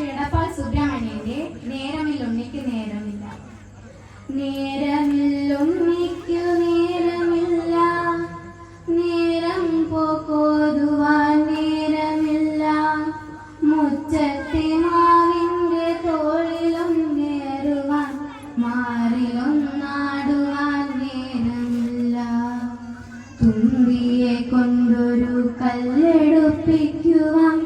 എടപ്പാൾ സുബ്രഹ്മണ്യന്റെ നേരമില്ലുണ്ണിക്ക് നേരമില്ല നേരമില്ലുണ്ണിക്കു നേരമില്ല. നേരം പോക്കോതുവാൻ നേരമില്ല. മുറ്റത്തെ മാവിന്റെ തോളിലും നേരുവാൻ മാറിലൊന്നാടുവാൻ നേരമില്ല. തുമ്പിയെ കൊണ്ടൊരു കല്ലെടുപ്പിക്കുവാൻ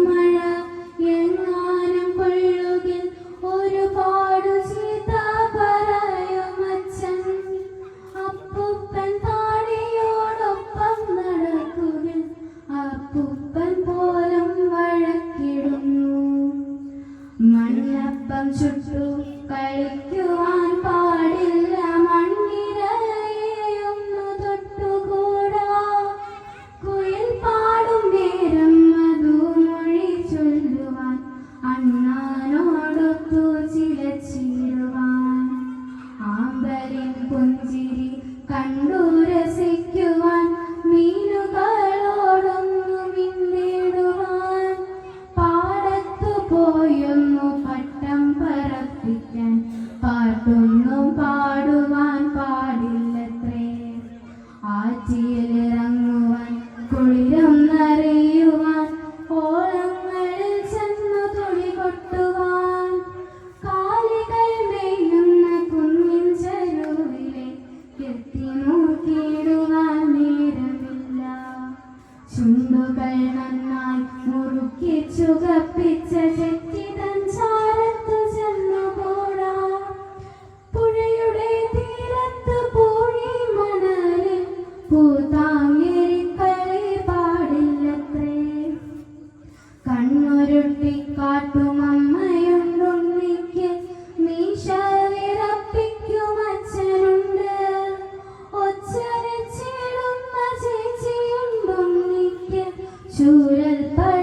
లోకం చుట్టూ కళ్ళు പാടുവാൻ പാടില്ലത്രേ. ആറ്റിയിലിറങ്ങുവാൻ കുളിരൊന്നറിയുവാൻ ഓളങ്ങളിൽ ചെന്നു തുണി കൊട്ടുവാൻ കാലികൾ മേയുന്ന കുഞ്ഞിൻ ചെരുവിലെ എത്തി നോക്കിയിടുവാൻ നേരമില്ല. ചുണ്ടുകൾ നന്നായി മുറുക്കി ചുകപ്പിച്ച ചെറ്റിതൻ ചാരത്തു കണ്ണുരുട്ടി കാട്ടുമമ്മയുണ്ടുണ്ണിക്ക് മീശ വിറപ്പിക്കും അച്ഛനുണ്ട് ചൂരൽ പഴം